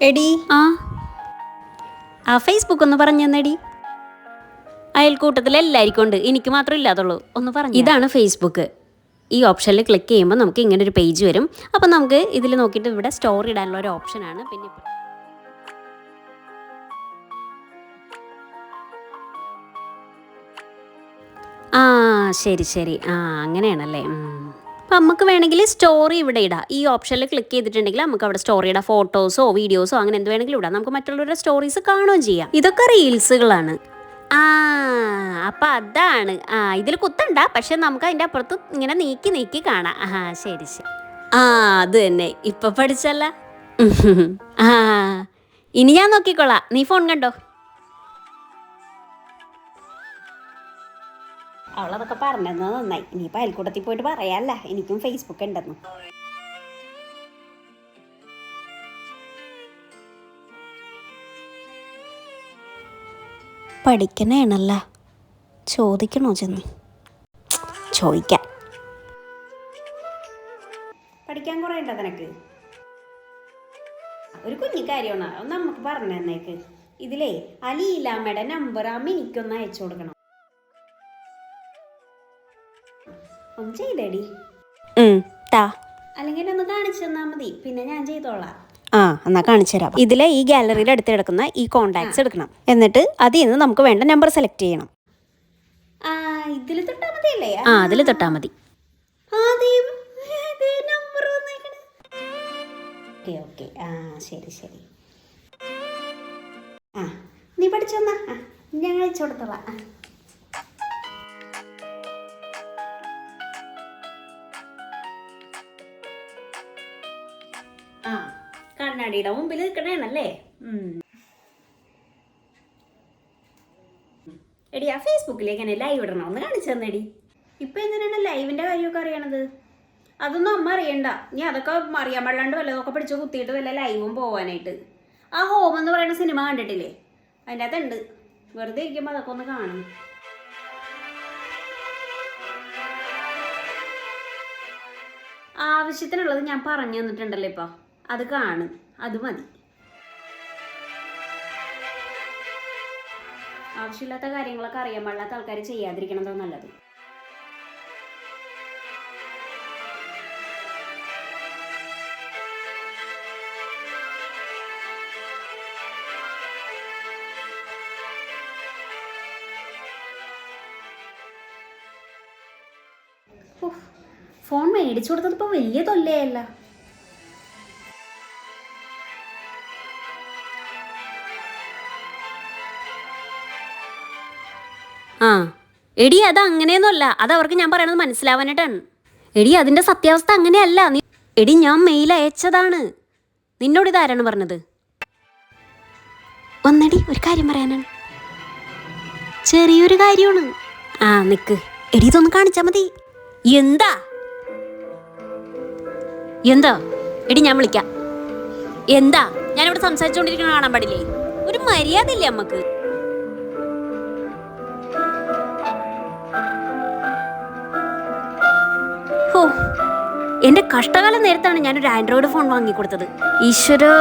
എടി. ആ. ആ ഫേസ്ബുക്ക് ഒന്ന് പറഞ്ഞു തന്നെടി. അയൽക്കൂട്ടത്തിൽ എല്ലാവർക്കും ഉണ്ട് എനിക്ക് മാത്രം ഇല്ലാതുള്ളൂ. ഒന്ന് പറഞ്ഞു ഇതാണ് ഫേസ്ബുക്ക് ഈ ഓപ്ഷനിൽ ക്ലിക്ക് ചെയ്യുമ്പോൾ നമുക്ക് ഇങ്ങനെ ഒരു പേജ് വരും. അപ്പം നമുക്ക് ഇതിൽ നോക്കിയിട്ട് ഇവിടെ സ്റ്റോറി ഇടാനുള്ള ഒരു ഓപ്ഷനാണ് പിന്നെ ആ ശരി ശരി. ആ അങ്ങനെയാണല്ലേ. ഉം. അപ്പം നമുക്ക് വേണമെങ്കിൽ സ്റ്റോറി ഇവിടെ ഇടാം. ഈ ഓപ്ഷനിൽ ക്ലിക്ക് ചെയ്തിട്ടുണ്ടെങ്കിൽ നമുക്ക് അവിടെ സ്റ്റോറി ഇടാം. ഫോട്ടോസോ വീഡിയോസോ അങ്ങനെ എന്ത് വേണമെങ്കിലും ഇടാം. നമുക്ക് മറ്റുള്ളവരുടെ സ്റ്റോറീസ് കാണുകയും ചെയ്യാം. ഇതൊക്കെ റീൽസുകളാണ് ആ അപ്പം അതാണ്. ആ ഇതിൽ കുത്തണ്ട. പക്ഷെ നമുക്ക് അതിന്റെ അപ്പുറത്ത് ഇങ്ങനെ നീക്കി നീക്കി കാണാം. ആ ശരി ശരി. ആ അത് തന്നെ. ഇപ്പം പഠിച്ചല്ല. ആ ഇനി ഞാൻ നോക്കിക്കോളാം. നീ ഫോൺ കണ്ടോ? അവളതൊക്കെ പറഞ്ഞത് നന്നായി. ഇനിയിപ്പോൾ അയൽക്കൂട്ടത്തിൽ പോയിട്ട് പറയാല്ല? എനിക്കും ഫേസ്ബുക്ക് ഉണ്ടെന്ന്. പഠിക്കണേണല്ല. ചോദിക്കണോ ചെന്ന്? ചോദിക്കാം. പഠിക്കാൻ കുറേ ഉണ്ടോ നിനക്ക്? ഒരു കുഞ്ഞു കാര്യമാണ്. ഒന്ന് നമുക്ക് പറഞ്ഞു തന്നേക്ക്. ഇതിലേ അലിയിലാമ്മയുടെ നമ്പർ ആ മിനിക്കൊന്ന് അയച്ചു കൊടുക്കണം. ഒന്ന് ചെയ്തേടി. ഉം, താ അല്ലെങ്കിൽ ഒന്ന് കാണിച്ചു തന്നാ മതി. പിന്നെ ഞാൻ ചെയ്തോളാം. ആ എന്നാ കാണിച്ചു തരാം. ഇതിലെ ഈ ഗാലറിയിൽ അടുത്ത് കിടക്കുന്ന ഈ കോണ്ടാക്ട്സ് എടുക്കണം. എന്നിട്ട് അതിൽ നിന്ന് നമുക്ക് വേണ്ട നമ്പർ സെലക്ട് ചെയ്യണം. ആ ഇതിൽ തൊട്ടാ മതിയല്ലേ? ആ അതിൽ തൊട്ടാൽ മതി. ആദ്യം നമ്പർ വന്നേക്കണേ ഓക്കെ ഓക്കെ. ആ ശരി ശരി. ആ നീ പഠിച്ചോന്നാ ആ ഞാൻ കണ്ണാടിയുടെ മുമ്പിൽ നിൽക്കണേണല്ലേ? എടി ആ ഫേസ്ബുക്കിലേക്ക് എന്നെ ലൈവ് ഇടണം ഒന്ന് കാണിച്ചു തന്നെടി. ഇപ്പൊ എങ്ങനെയാണ് ലൈവിന്റെ കാര്യമൊക്കെ അറിയണത്? അതൊന്നും അമ്മ അറിയണ്ട. നീ അതൊക്കെ അറിയാൻ പാടില്ലാണ്ട് വല്ലതൊക്കെ പിടിച്ച് കുത്തിയിട്ട് വല്ല ലൈവും പോവാനായിട്ട്. ആ ഹോം എന്ന് പറയുന്ന സിനിമ കണ്ടിട്ടില്ലേ? അതിന്റെ അകത്തുണ്ട് വെറുതെ ഇരിക്കുമ്പോൾ അതൊക്കെ ഒന്ന് കാണും ആവശ്യത്തിനുള്ളത് ഞാൻ പറഞ്ഞു തന്നിട്ടുണ്ടല്ലോ ഇപ്പൊ. അത് കാണും അത് മതി. ആവശ്യമില്ലാത്ത കാര്യങ്ങളൊക്കെ അറിയാൻ പാടില്ലാത്ത ആൾക്കാർ ചെയ്യാതിരിക്കണതോ നല്ലത്. ഫോൺ മേടിച്ചു കൊടുത്തത് ഇപ്പൊ വലിയ തൊല്ലയല്ല. ആ. എടി അത് അങ്ങനെയൊന്നുമല്ല. അത് അവർക്ക് ഞാൻ പറയണത് മനസ്സിലാവാനായിട്ടാണ്. എടി അതിന്റെ സത്യാവസ്ഥ അങ്ങനെയല്ല. നീ എടി ഞാൻ മെയിൽ അയച്ചതാണ്. നിന്നോട് ഇതാരാണ് പറഞ്ഞത്? ഒന്നടി ഒരു കാര്യം പറയാനാണ്. ചെറിയൊരു കാര്യമാണ്. ആ നിക്ക്. എടി ഇതൊന്ന് കാണിച്ചാ മതി. എന്താ? എന്താ? എടി ഞാൻ വിളിക്കാം. എന്താ? ഞാനിവിടെ സംസാരിച്ചുകൊണ്ടിരിക്കണ കാണാൻ പാടില്ലേ? ഒരു മര്യാദ ഇല്ലേ അമ്മയ്ക്ക് എന്റെ കഷ്ടകാലം നേരത്താണ് ഞാനൊരു ആൻഡ്രോയിഡ് ഫോൺ വാങ്ങിക്കൊടുത്തത്. ഈശ്വരോ.